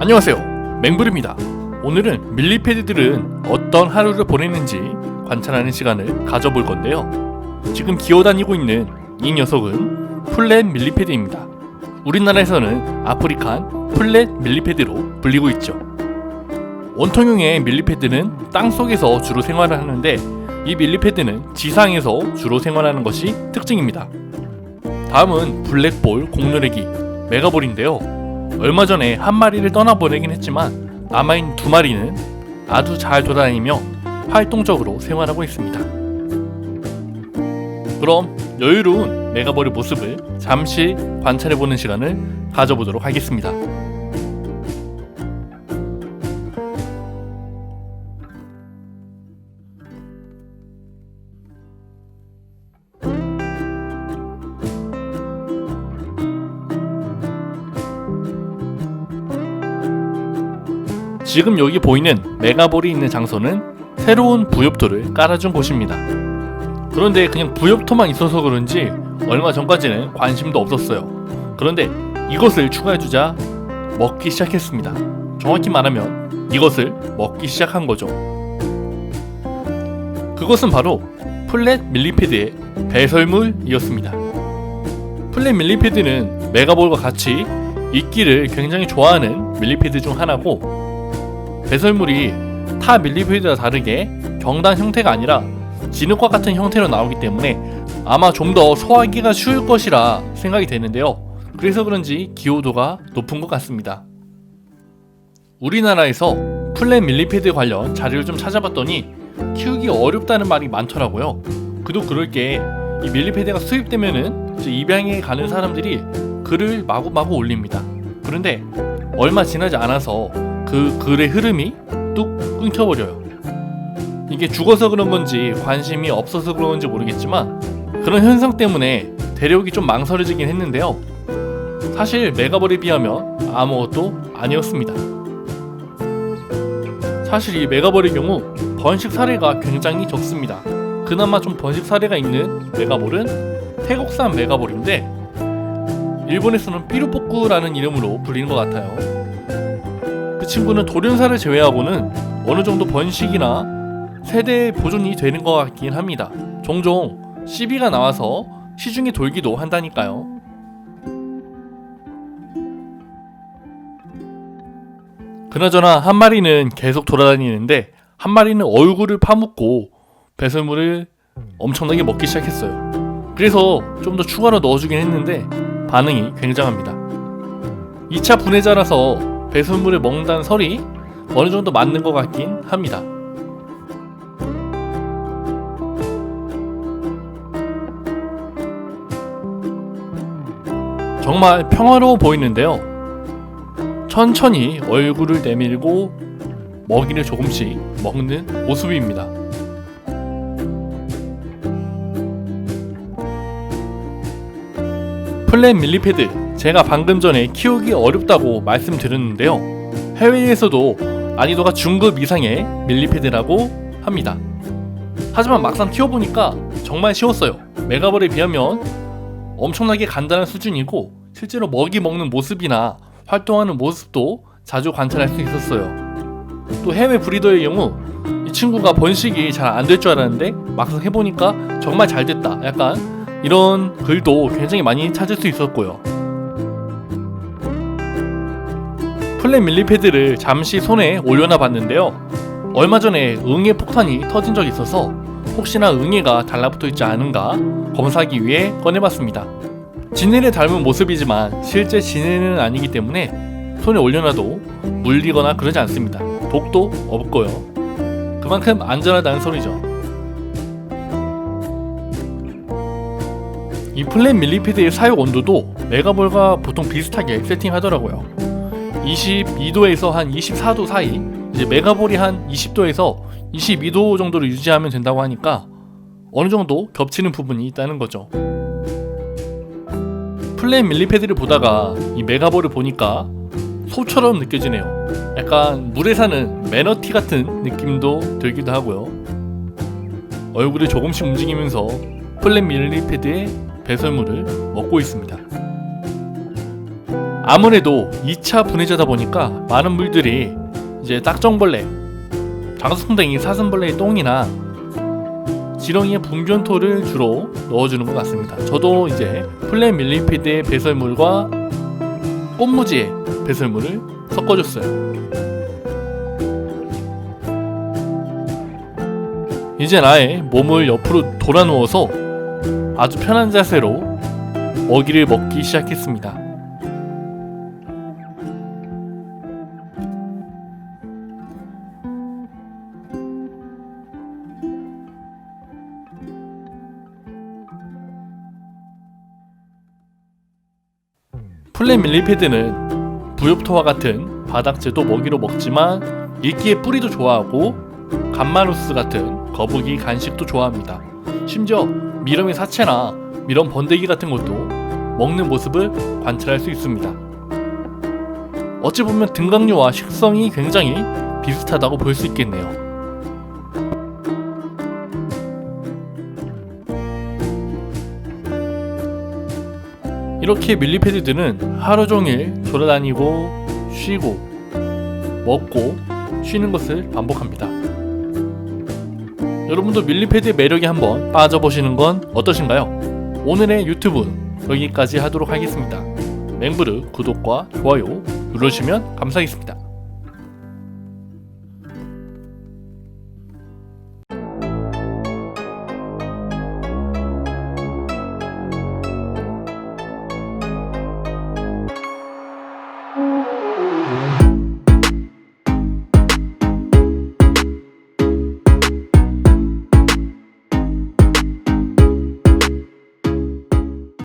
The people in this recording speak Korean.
안녕하세요. 맹불입니다. 오늘은 밀리패드들은 어떤 하루를 보내는지 관찰하는 시간을 가져볼 건데요. 지금 기어다니고 있는 이 녀석은 플랫 밀리패드입니다. 우리나라에서는 아프리칸 플랫 밀리패드로 불리고 있죠. 원통형의 밀리패드는 땅 속에서 주로 생활을 하는데 이 밀리패드는 지상에서 주로 생활하는 것이 특징입니다. 다음은 블랙볼 공누레기 메가볼인데요. 얼마 전에 한 마리를 떠나보내긴 했지만 남아있는 두 마리는 아주 잘 돌아다니며 활동적으로 생활하고 있습니다. 그럼 여유로운 메가볼의 모습을 잠시 관찰해보는 시간을 가져보도록 하겠습니다. 지금 여기 보이는 메가볼이 있는 장소는 새로운 부엽토를 깔아준 곳입니다. 그런데 그냥 부엽토만 있어서 그런지 얼마 전까지는 관심도 없었어요. 그런데 이것을 추가해주자 먹기 시작했습니다. 정확히 말하면 이것을 먹기 시작한 거죠. 그것은 바로 플랫 밀리패드의 배설물이었습니다. 플랫 밀리패드는 메가볼과 같이 있기를 굉장히 좋아하는 밀리패드 중 하나고 배설물이 타 밀리패드와 다르게 경단 형태가 아니라 진흙과 같은 형태로 나오기 때문에 아마 좀 더 소화하기가 쉬울 것이라 생각이 되는데요. 그래서 그런지 기호도가 높은 것 같습니다. 우리나라에서 플랫 밀리패드 관련 자료를 좀 찾아봤더니 키우기 어렵다는 말이 많더라고요. 그도 그럴 게 이 밀리패드가 수입되면은 입양에 가는 사람들이 글을 마구마구 올립니다. 그런데 얼마 지나지 않아서 그 글의 흐름이 뚝 끊겨버려요. 이게 죽어서 그런 건지 관심이 없어서 그런 건지 모르겠지만 그런 현상 때문에 데려오기 좀 망설여지긴 했는데요. 사실 메가볼에 비하면 아무것도 아니었습니다. 사실 이 메가볼의 경우 번식 사례가 굉장히 적습니다. 그나마 좀 번식 사례가 있는 메가볼은 태국산 메가볼인데 일본에서는 삐루뽀꾸라는 이름으로 불리는 것 같아요. 그 친구는 돌연사를 제외하고는 어느 정도 번식이나 세대 보존이 되는 것 같긴 합니다. 종종 시비가 나와서 시중에 돌기도 한다니까요. 그나저나 한 마리는 계속 돌아다니는데 한 마리는 얼굴을 파묻고 배설물을 엄청나게 먹기 시작했어요. 그래서 좀 더 추가로 넣어주긴 했는데 반응이 굉장합니다. 2차 분해자라서 배설물을 먹는다는 설이 어느 정도 맞는 것 같긴 합니다. 정말 평화로워 보이는데요. 천천히 얼굴을 내밀고 먹이를 조금씩 먹는 모습입니다. 플랫 밀리패드 제가 방금 전에 키우기 어렵다고 말씀드렸는데요. 해외에서도 난이도가 중급 이상의 밀리패드라고 합니다. 하지만 막상 키워보니까 정말 쉬웠어요. 메가볼에 비하면 엄청나게 간단한 수준이고 실제로 먹이 먹는 모습이나 활동하는 모습도 자주 관찰할 수 있었어요. 또 해외 브리더의 경우 이 친구가 번식이 잘 안 될 줄 알았는데 막상 해보니까 정말 잘 됐다. 약간 이런 글도 굉장히 많이 찾을 수 있었고요. 플랫 밀리패드를 잠시 손에 올려놔 봤는데요. 얼마 전에 응애 폭탄이 터진 적이 있어서 혹시나 응애가 달라붙어 있지 않은가 검사하기 위해 꺼내봤습니다. 진해를 닮은 모습이지만 실제 진해는 아니기 때문에 손에 올려놔도 물리거나 그러지 않습니다. 독도 없고요. 그만큼 안전하다는 소리죠. 이 플랫 밀리패드의 사용 온도도 메가볼과 보통 비슷하게 세팅하더라고요. 22도에서 한 24도 사이, 이제 메가볼이 한 20도에서 22도 정도를 유지하면 된다고 하니까 어느 정도 겹치는 부분이 있다는 거죠. 플랫 밀리패드를 보다가 이 메가볼을 보니까 소처럼 느껴지네요. 약간 물에 사는 매너티 같은 느낌도 들기도 하고요. 얼굴이 조금씩 움직이면서 플랫 밀리패드의 배설물을 먹고 있습니다. 아무래도 2차 분해자다 보니까 많은 물들이 이제 딱정벌레, 장수풍뎅이, 사슴벌레의 똥이나 지렁이의 분변토를 주로 넣어주는 것 같습니다. 저도 이제 플랜 밀리피드의 배설물과 꽃무지의 배설물을 섞어줬어요. 이제 아예 몸을 옆으로 돌아 누워서 아주 편한 자세로 먹이를 먹기 시작했습니다. 플랜 밀리피드는 부엽토와 같은 바닥재도 먹이로 먹지만 이끼의 뿌리도 좋아하고 감마누스 같은 거북이 간식도 좋아합니다. 심지어 미럼의 사체나 미럼 번데기 같은 것도 먹는 모습을 관찰할 수 있습니다. 어찌 보면 등각류와 식성이 굉장히 비슷하다고 볼 수 있겠네요. 이렇게 밀리패드들은 하루 종일 돌아다니고 쉬고 먹고 쉬는 것을 반복합니다. 여러분도 밀리패드의 매력에 한번 빠져보시는 건 어떠신가요? 오늘의 유튜브는 여기까지 하도록 하겠습니다. 맹부르 구독과 좋아요 눌러주시면 감사하겠습니다.